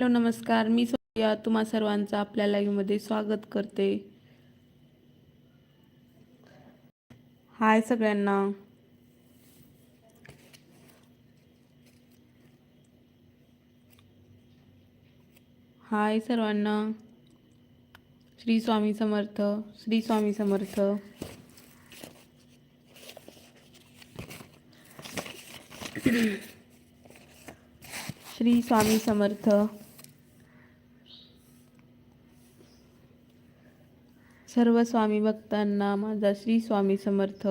Hello नमस्कार. मी सोया तुम्हा सर्वांचं आपल्या लाईव्हमध्ये स्वागत करते. हाय सगळ्यांना. हाय सर्वांना. श्री स्वामी समर्थ. श्री स्वामी समर्थ. श्री स्वामी समर्थ. सर्व स्वामी भक्तांना माझा श्री स्वामी समर्थ.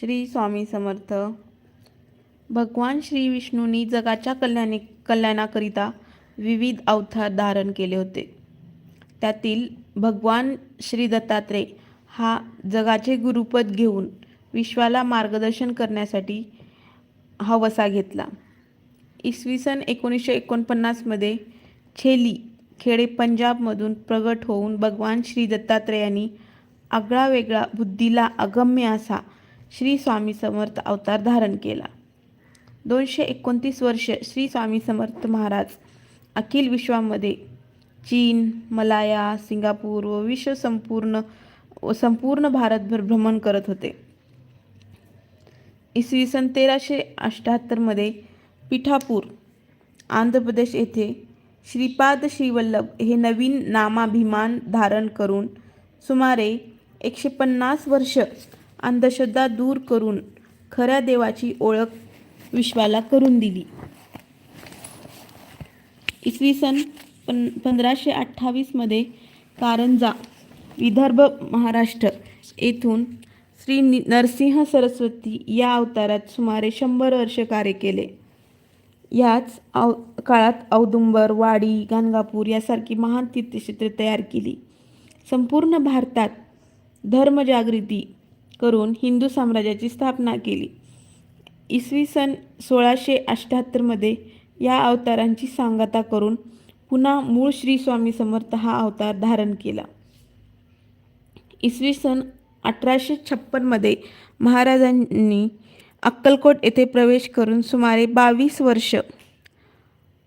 श्री स्वामी समर्थ. भगवान श्री विष्णूंनी जगाच्या कल्याणी कल्याणाकरिता विविध अवतार धारण केले होते. त्यातील भगवान श्री दत्तात्रय हा जगाचे गुरुपद घेऊन विश्वाला मार्गदर्शन करण्यासाठी हवसा घेतला. इसवी सन एकोणीसशे एकोणपन्नासमध्ये छेली खेडे पंजाबमधून प्रगट होऊन भगवान श्री दत्तात्रेयांनी आगळा वेगळा बुद्धीला अगम्य असा श्री स्वामी समर्थ अवतार धारण केला. दोनशे एकोणतीस वर्ष श्री स्वामी समर्थ महाराज अखिल विश्वामध्ये चीन मलाया सिंगापूर व विश्व संपूर्ण व संपूर्ण भारतभर भ्रमण करत होते. इसवी सन तेराशे अठ्ठ्याहत्तरमध्ये पिठापूर आंध्र प्रदेश येथे श्रीपाद श्रीवल्लभ हे नवीन नामाभिमान धारण करून सुमारे एकशे पन्नास वर्ष अंधश्रद्धा दूर करून खऱ्या देवाची ओळख विश्वाला करून दिली. इसवी सन पन पंधराशे अठ्ठावीसमध्ये कारंजा विदर्भ महाराष्ट्र येथून श्री नरसिंह सरस्वती या अवतारात सुमारे शंभर वर्ष कार्य केले. याच अव काळात औदुंबर वाडी गाणगापूर यासारखी महान तीर्थक्षेत्रे तयार केली. संपूर्ण भारतात धर्मजागृती करून हिंदू साम्राज्याची स्थापना केली. इसवी सन सोळाशे अठ्ठ्याहत्तरमध्ये या अवतारांची सांगता करून पुन्हा मूळ श्री स्वामी समर्थ हा अवतार धारण केला. इसवी सन अठराशे छप्पनमध्ये महाराजांनी अक्कलकोट येथे प्रवेश करून सुमारे बावीस वर्ष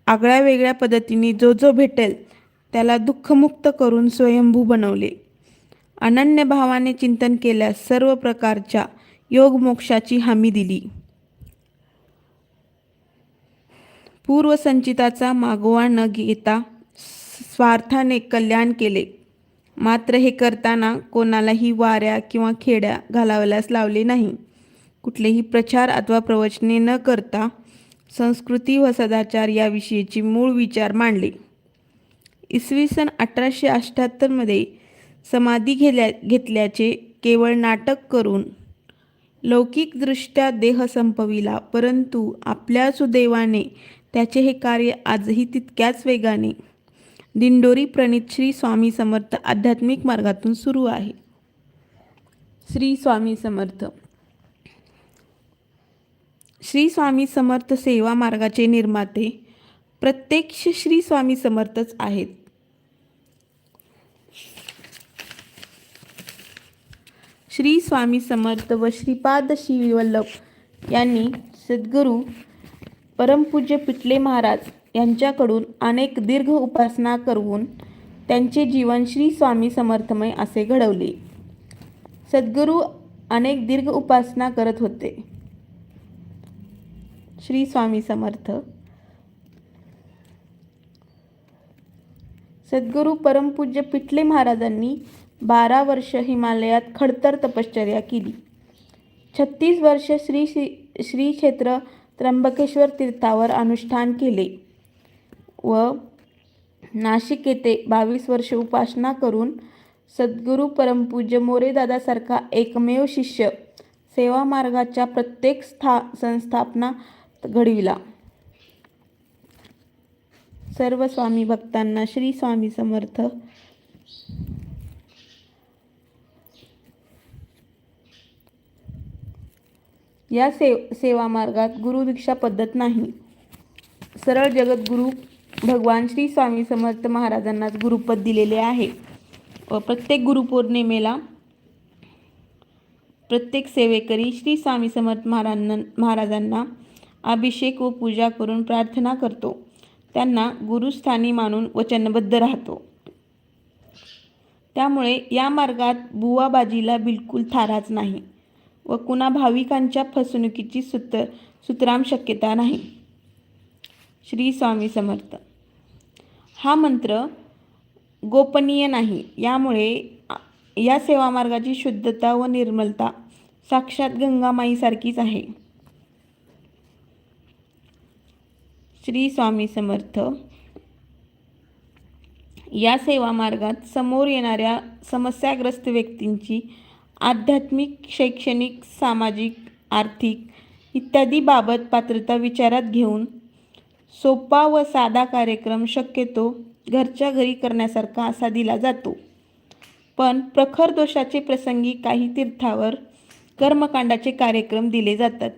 आगळ्या वेगळ्या पद्धतीने जो जो भेटेल त्याला दुःखमुक्त करून स्वयंभू बनवले. अनन्य भावाने चिंतन केल्यास सर्व प्रकारच्या योगमोक्षाची हमी दिली. पूर्वसंचिताचा मागोवा न घेता स्वार्थाने कल्याण केले. मात्र हे करताना कोणालाही वाऱ्या किंवा खेड्या घालावल्यास लावले नाही. कुठलेही प्रचार अथवा प्रवचने न करता संस्कृती व सदाचार याविषयीची मूळ विचार मांडले. इसवी सन अठराशे अठ्ठ्याहत्तरमध्ये समाधी घेल्या घेतल्याचे केवळ नाटक करून लौकिकदृष्ट्या देह संपविला परंतु आपल्या सुदैवाने त्याचे हे कार्य आजही तितक्याच वेगाने दिंडोरी प्रणित श्री स्वामी समर्थ आध्यात्मिक मार्गातून सुरू आहे. श्री स्वामी समर्थ श्री स्वामी समर्थ सेवा मार्गाचे निर्माते प्रत्यक्ष श्री स्वामी समर्थच आहेत. श्री स्वामी समर्थ व श्रीपाद श्रीवल्लभ यांनी सद्गुरू परमपूज्य पिटले महाराज यांच्याकडून अनेक दीर्घ उपासना करून त्यांचे जीवन श्री स्वामी समर्थमय असे घडवले. सद्गुरू अनेक दीर्घ उपासना करत होते. श्री स्वामी समर्थ. सद्गुरू परमपूज्य पिटले महाराजांनी बारा वर्ष हिमालयात खडतर तपश्चर्या केली. छत्तीस वर्ष श्री श्री श्री क्षेत्र त्र्यंबकेश्वर तीर्थावर अनुष्ठान केले व नाशिक येथे बावीस वर्ष उपासना करून सद्गुरू परमपूज्य मोरेदादासारखा एकमेव शिष्य सेवा मार्गाच्या प्रत्येक स्था संस्थापना घडविला. सर्व स्वामी भक्तांना श्री स्वामी समर्थ. या सेव सेवा मार्गात गुरुदीक्षा पद्धत नाही. सरळ जगद्गुरू भगवान श्री स्वामी समर्थ महाराजांनाच गुरुपद दिलेले आहे. व प्रत्येक गुरुपौर्णिमेला प्रत्येक सेवेकरी श्री स्वामी समर्थ महाराजांना महाराजांना अभिषेक व पूजा करून प्रार्थना करतो. त्यांना गुरुस्थानी मानून वचनबद्ध राहतो. त्यामुळे या मार्गात बुवाबाजीला बिलकुल थाराच नाही व कुणा भाविकांच्या फसवणुकीची सूत्र सुतराम शक्यता नाही. श्री स्वामी समर्थ. हा मंत्र गोपनीय नाही. यामुळे या सेवामार्गाची शुद्धता व निर्मलता साक्षात गंगामाईसारखीच आहे. श्री स्वामी समर्थ. या सेवा मार्गात समोर येणाऱ्या समस्याग्रस्त व्यक्तींची आध्यात्मिक शैक्षणिक सामाजिक आर्थिक इत्यादी बाबत पात्रता विचारात घेऊन सोपा व साधा कार्यक्रम शक्यतो घरच्या घरी करण्यासारखा असा दिला जातो. पण प्रखर दोषाचे प्रसंगी काही तीर्थावर कर्मकांडाचे कार्यक्रम दिले जातात.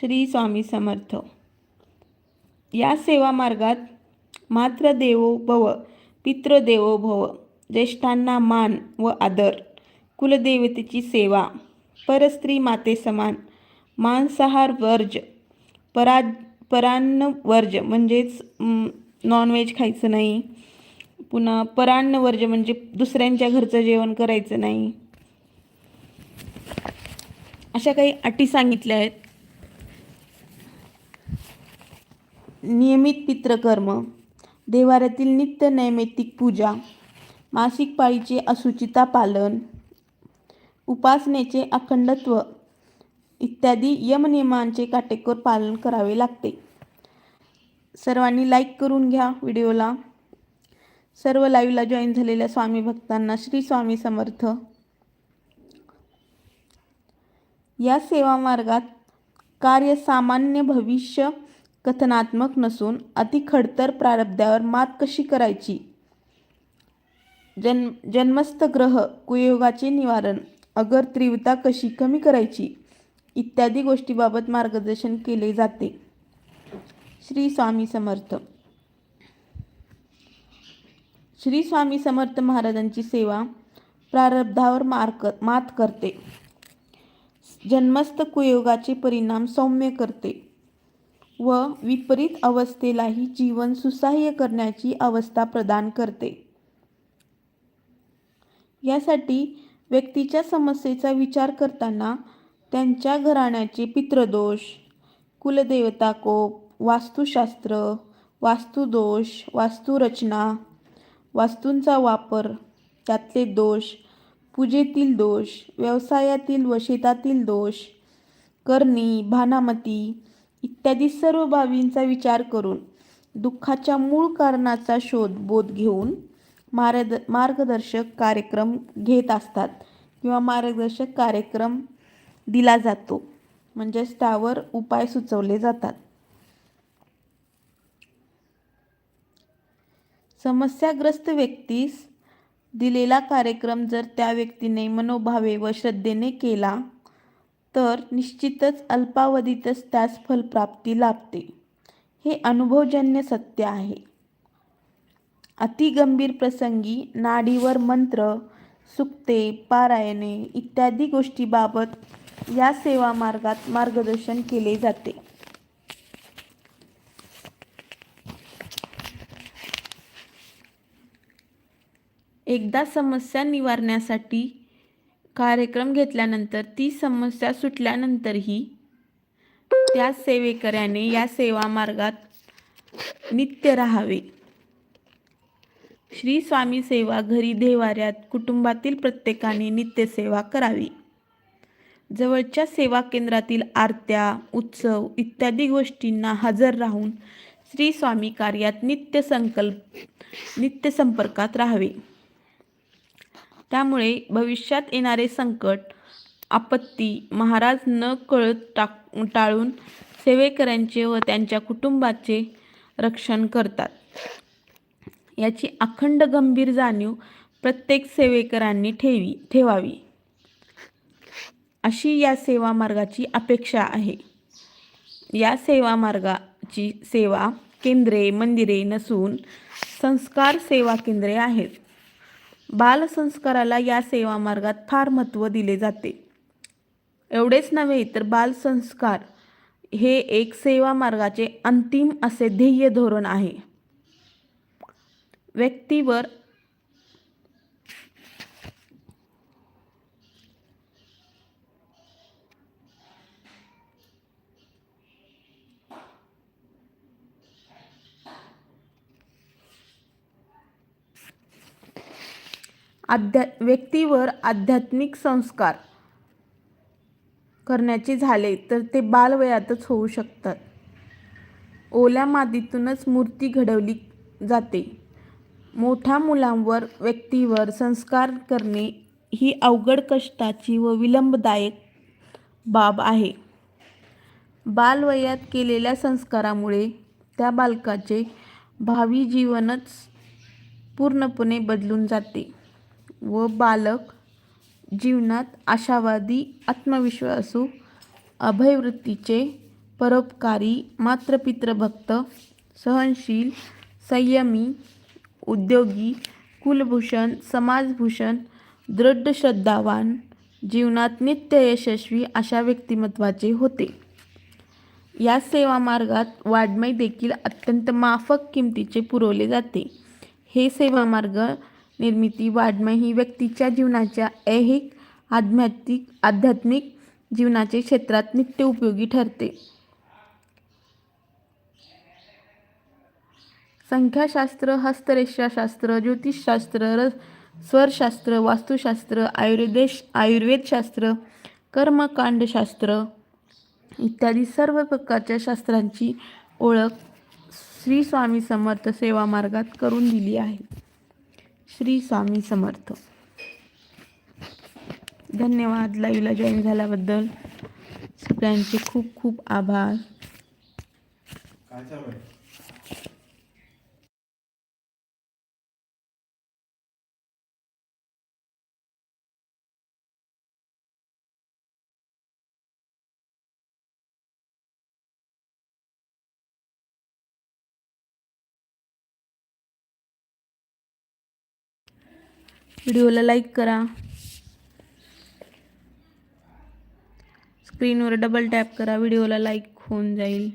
श्री स्वामी समर्थ. या सेवा मार्गात मात्र देवो भव पितृदेवो भव ज्येष्ठांना मान व आदर कुलदेवतेची सेवा परस्त्री माते समान मांसाहार वर्ज परा परान्न वर्ज म्हणजेच नॉनव्हेज खायचं नाही. पुन्हा परान्न वर्ज म्हणजे दुसऱ्यांच्या घरचं जेवण करायचं नाही. अशा काही अटी सांगितल्या आहेत. नियमित पितृकर्म देवाऱ्यातील नित्य नैमित्तिक पूजा मासिक पाळीचे अशुचिता पालन उपासनेचे अखंडत्व इत्यादी यमनियमांचे काटेकोर पालन करावे लागते. सर्वांनी लाईक करून घ्या व्हिडिओला. सर्व लाईव्हला जॉईन झालेल्या स्वामी भक्तांना श्री स्वामी समर्थ. या सेवा मार्गात कार्य सामान्य भविष्य कथनात्मक नसून अति खडतर प्रारब्धावर मात कशी करायची? जन्म जन्मस्थ ग्रह कुयोगाचे निवारण अगर तीव्रता कशी कमी करायची? इत्यादी गोष्टीबाबत मार्गदर्शन केले जाते. श्री स्वामी समर्थ. श्री स्वामी समर्थ महाराजांची सेवा प्रारब्धावर मार्क मात करते. जन्मस्थ कुयोगाचे परिणाम सौम्य करते. व विपरीत अवस्थेलाही जीवन सुसह्य करण्याची अवस्था प्रदान करते. यासाठी व्यक्तीच्या समस्येचा विचार करताना त्यांच्या घराण्याचे पितृदोष कुलदेवता कोप वास्तुशास्त्र वास्तुदोष वास्तुरचना वास्तूंचा वापर त्यातले दोष पूजेतील दोष व्यवसायातील व शेतातील दोष करणी भानामती इत्यादी सर्व बाबींचा विचार करून दुःखाच्या मूळ कारणाचा शोध बोध घेऊन मार्ग मार्गदर्शक कार्यक्रम घेत असतात किंवा मार्गदर्शक कार्यक्रम दिला जातो म्हणजेच त्यावर उपाय सुचवले जातात. समस्याग्रस्त व्यक्तीस दिलेला कार्यक्रम जर त्या व्यक्तीने मनोभावे व श्रद्धेने केला तर निश्चितच अल्पावधीतच त्यास फलप्राप्ती लाभते. हे अनुभवजन्य सत्य आहे. अतिगंभीर प्रसंगी नाडीवर मंत्र सुक्ते पारायणे इत्यादी गोष्टीबाबत या सेवा मार्गात मार्गदर्शन केले जाते. एकदा समस्या निवारण्यासाठी कार्यक्रम घेतल्यानंतर ती समस्या सुटल्यानंतरही त्या सेवेकऱ्याने या सेवा मार्गात नित्य राहावे. श्री स्वामी सेवा घरी देवाऱ्यात कुटुंबातील प्रत्येकाने नित्यसेवा करावी. जवळच्या सेवा केंद्रातील आरत्या उत्सव इत्यादी गोष्टींना हजर राहून श्री स्वामी कार्यात नित्य संकल्प नित्य संपर्कात राहावे. त्यामुळे भविष्यात येणारे संकट आपत्ती महाराज न कळत टाक टाळून सेवेकऱ्यांचे व त्यांच्या कुटुंबाचे रक्षण करतात. याची अखंड गंभीर जाणीव प्रत्येक सेवेकरांनी ठेवी ठेवावी. अशी या सेवा मार्गाची अपेक्षा आहे. या सेवा मार्गाची सेवा केंद्रे मंदिरे नसून संस्कार सेवा केंद्रे आहेत. बालसंस्काराला या सेवा मार्गात फार महत्त्व दिले जाते. एवढेच नव्हे तर बालसंस्कार हे एक सेवा मार्गाचे अंतिम असे ध्येय धोरण आहे. व्यक्तीवर आध्या व्यक्तीवर आध्यात्मिक संस्कार करण्याचे झाले तर ते बालवयातच होऊ शकतात. ओल्या मातीतूनच मूर्ती घडवली जाते. मोठ्या मुलांवर व्यक्तीवर संस्कार करणे ही अवघड कष्टाची व विलंबदायक बाब आहे. बालवयात केलेल्या संस्कारामुळे त्या बालकाचे भावी जीवनच पूर्णपणे बदलून जाते. व बालक जीवनात आशावादी आत्मविश्वासू अभयवृत्तीचे परोपकारी मातृपितृभक्त सहनशील संयमी उद्योगी कुलभूषण समाजभूषण दृढ श्रद्धावान जीवनात नित्य यशस्वी अशा व्यक्तिमत्वाचे होते. या सेवा मार्गात वाङ्मय देखील अत्यंत माफक किमतीचे पुरवले जाते. हे सेवा मार्ग निर्मिती वाङ्मय ही व्यक्तीच्या जीवनाच्या ऐहिक आध्यात्मिक आध्यात्मिक जीवनाचे क्षेत्रात नित्य उपयोगी ठरते. संख्याशास्त्र हस्तरेषाशास्त्र ज्योतिषशास्त्र र स्वरशास्त्र वास्तुशास्त्र आयुर्वेदेश आयुर्वेदशास्त्र कर्मकांडशास्त्र इत्यादी सर्व प्रकारच्या शास्त्रांची ओळख श्री स्वामी समर्थ सेवा मार्गात करून दिली आहे. श्री स्वामी समर्थ. धन्यवाद लाईव्हला जॉईन झाल्याबद्दल. सगळ्यांचे खूप खूप आभार. व्हिडिओला लाईक करा. स्क्रीनवर डबल टॅप करा व्हिडिओला लाईक होऊन जाईल.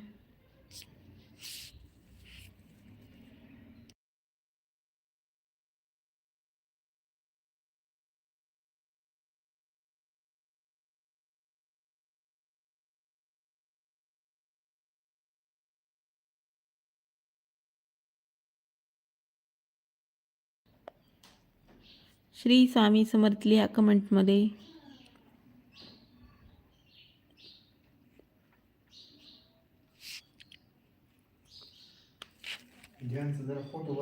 श्री स्वामी समर्थ लिहा कमेंटमध्ये. जरा फोटो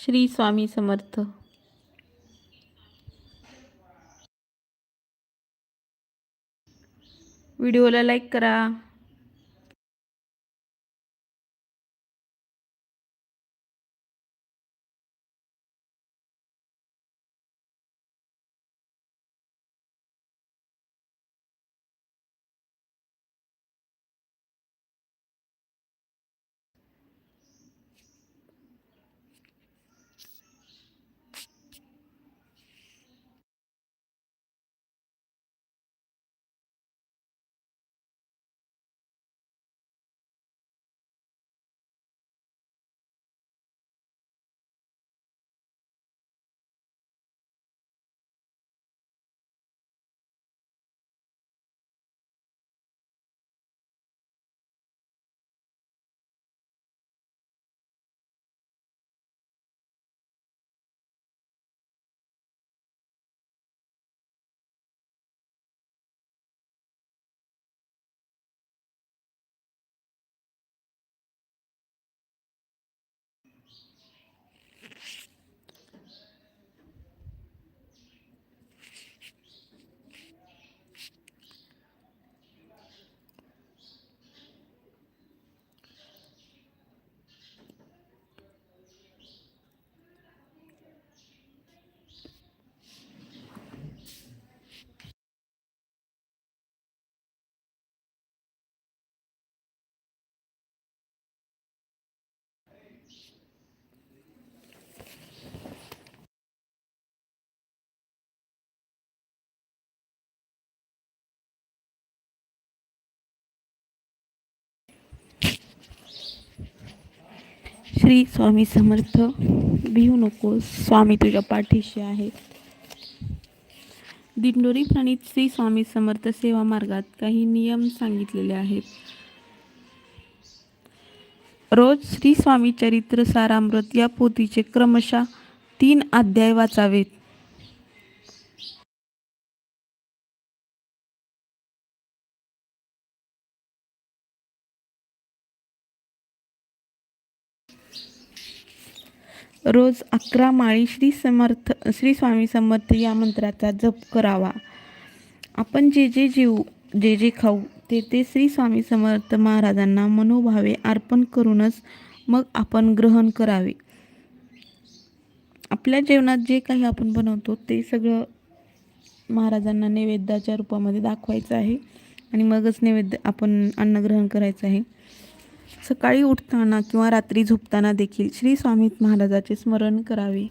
श्री स्वामी समर्थ. व्हिडिओला लाईक करा. श्री स्वामी समर्थ भिवू नकोस स्वामी तुझ्या पाठीशी आहे. दिंडोरी प्रणित श्री स्वामी समर्थ सेवा मार्गात काही नियम सांगितलेले आहेत. रोज श्री स्वामी चरित्र सारामृत या पोथीचे क्रमशः तीन अध्याय वाचावेत. रोज अकरा माळी श्री समर्थ श्री स्वामी समर्थ या मंत्राचा जप करावा. आपण जे जे जेऊ जे जे खाऊ ते ते श्री स्वामी समर्थ महाराजांना मनोभावे अर्पण करूनच मग आपण ग्रहण करावे. आपल्या जेवणात जे काही आपण बनवतो ते सगळं महाराजांना नैवेद्याच्या रूपामध्ये दाखवायचं आहे आणि मगच नैवेद्य आपण अन्न ग्रहण करायचं आहे. सकाळी उठताना किंवा रात्री झोपताना देखील श्री स्वामी महाराजाचे स्मरण करावे.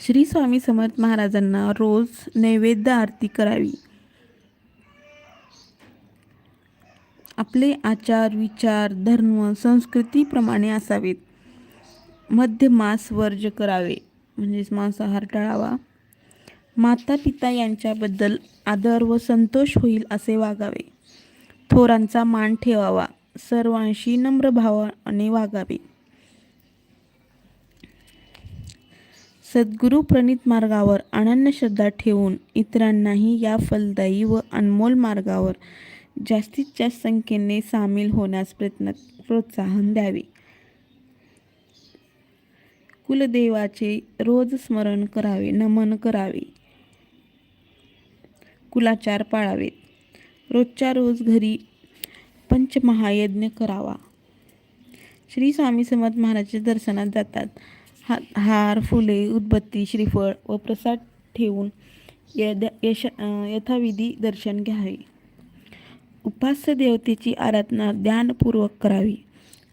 श्री स्वामी समर्थ महाराजांना रोज नैवेद्य आरती करावी. आपले आचार विचार धर्म संस्कृतीप्रमाणे असावेत. मध्य मांस वर्ज करावे. म्हणजेच मांसाहार टाळावा. माता पिता यांच्याबद्दल आदर व संतोष होईल असे वागावे. थोरांचा मान ठेवावा. सर्वांशी नम्र भावाने वागावे. सद्गुरू प्रणित मार्गावर अनन्य श्रद्धा ठेवून इतरांनाही या फलदायी व अनमोल मार्गावर जास्तीत जास्त संख्येने सामील होण्यास प्रयत्न प्रोत्साहन द्यावे. कुलदेवाचे रोज स्मरण करावे नमन करावे. कुलाचार पाळावेत. रोजच्या रोज घरी पंचमहायज्ञ करावा. श्री स्वामी समर्थ महाराजच्या दर्शनात जातात. हा हार फुले उदबत्ती श्रीफळ व प्रसाद ठेवून यश यथाविधी दर्शन घ्यावे. उपास्य देवतेची आराधना ध्यानपूर्वक करावी.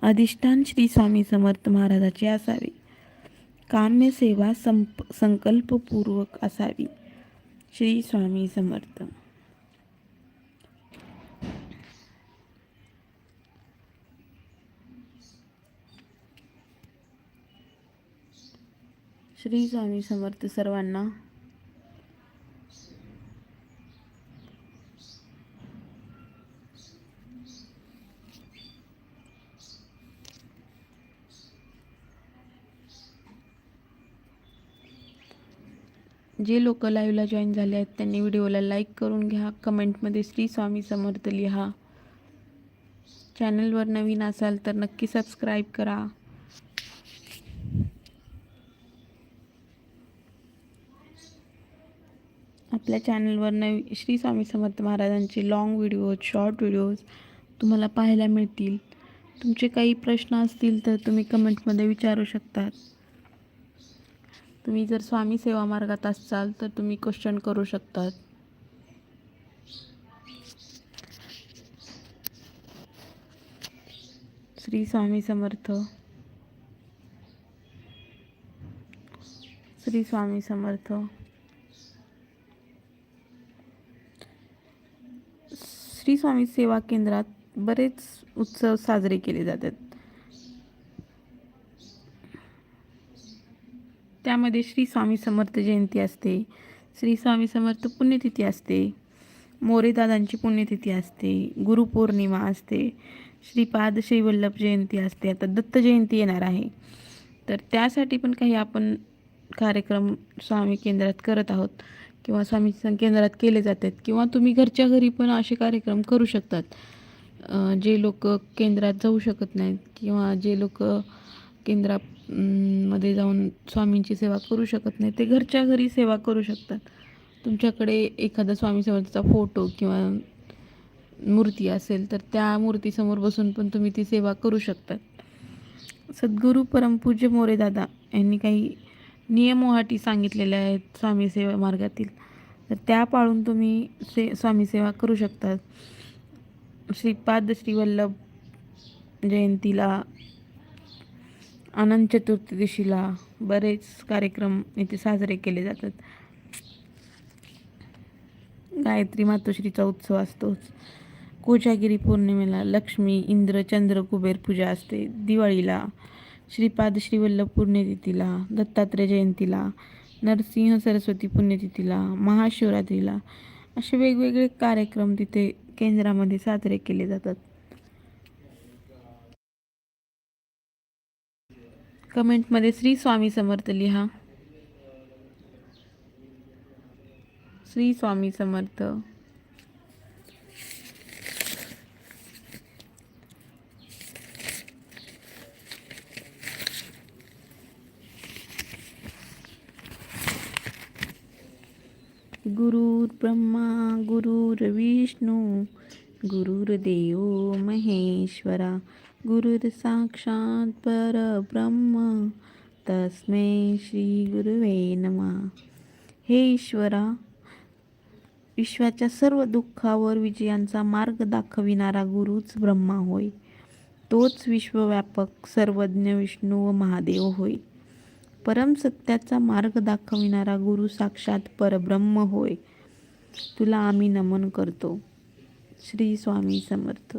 अधिष्ठान श्री स्वामी समर्थ महाराजाचे असावे. काम्य सेवा संप संकल्पपूर्वक असावी. श्री स्वामी समर्थ. श्री स्वामी समर्थ सर्वांना जे लोक लाईव्हला जॉईन झाले आहेत त्यांनी व्हिडिओला लाईक करून घ्या. कमेंटमध्ये श्री स्वामी समर्थ लिहा. चॅनलवर नवीन असाल तर नक्की सबस्क्राईब करा. आपल्या चॅनलवर नवी श्री स्वामी समर्थ महाराजांचे लॉंग व्हिडिओज शॉर्ट व्हिडिओज तुम्हाला पाहायला मिळतील. तुमचे काही प्रश्न असतील तर तुम्ही कमेंटमध्ये विचारू शकतात. तुम्ही जर स्वामी सेवा मार्गात असाल तर तुम्ही क्वेश्चन करू शकतात. श्री स्वामी समर्थ. श्री स्वामी समर्थ. श्री स्वामी सेवा केंद्रात बरेच उत्सव साजरे केले जातात. त्यामध्ये श्री स्वामी समर्थ जयंती असते. श्री स्वामी समर्थ पुण्यतिथी असते. मोरेदादांची पुण्यतिथी असते. गुरुपौर्णिमा असते. श्रीपाद श्रीवल्लभ जयंती असते. आता दत्त जयंती येणार आहे. तर त्यासाठी पण काही आपण कार्यक्रम स्वामी केंद्रात करत आहोत किंवा स्वामी केंद्रात केले जातात किंवा तुम्ही घरच्या घरी पण असे कार्यक्रम करू शकतात. जे लोक केंद्रात जाऊ शकत नाहीत किंवा जे लोक केंद्रात मध्ये जाऊन स्वामींची सेवा करू शकत नाही. ते घरच्या घरी सेवा करू शकतात. तुमच्याकडे एखादा स्वामी समर्थाचा फोटो किंवा मूर्ती असेल तर त्या मूर्तीसमोर बसून पण तुम्ही ती सेवा करू शकतात सद्गुरू परमपूज्य मोरेदादा यांनी काही नियम सांगितलेल्या आहेत स्वामी सेवा मार्गातील. तर त्या पाळून तुम्ही से स्वामी सेवा करू शकतात श्रीपाद श्रीवल्लभ जयंतीला अनंत चतुर्थी दिवशीला बरेच कार्यक्रम इथे साजरे केले जातात. गायत्री मातोश्रीचा उत्सव असतोच. कोजागिरी पौर्णिमेला लक्ष्मी इंद्र चंद्र कुबेर पूजा असते. दिवाळीला श्रीपाद श्रीवल्लभ पुण्यतिथीला दत्तात्रय जयंतीला नरसिंह सरस्वती पुण्यतिथीला महाशिवरात्रीला असे वेगवेगळे कार्यक्रम तिथे केंद्रामध्ये साजरे केले जातात. कमेंटमध्ये श्री स्वामी समर्थ लिहा. श्री स्वामी समर्थ. गुरुर्ब्रह्मा गुरुर्विष्णू गुरुर्देव महेश्वरा गुरुर साक्षात परब्रह्म तस्मे श्री गुरुवे नमा. हे ईश्वरा विश्वाच्या सर्व दुःखावर विजयांचा मार्ग दाखविणारा गुरुच ब्रह्मा होय. तोच विश्वव्यापक सर्वज्ञ विष्णू व महादेव होय. परमसत्याचा मार्ग दाखविणारा गुरु साक्षात परब्रह्म होय. तुला आम्ही नमन करतो. श्री स्वामी समर्थ.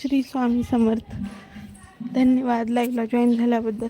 श्री स्वामी समर्थ. धन्यवाद लाईव्हला जॉईन झाल्याबद्दल.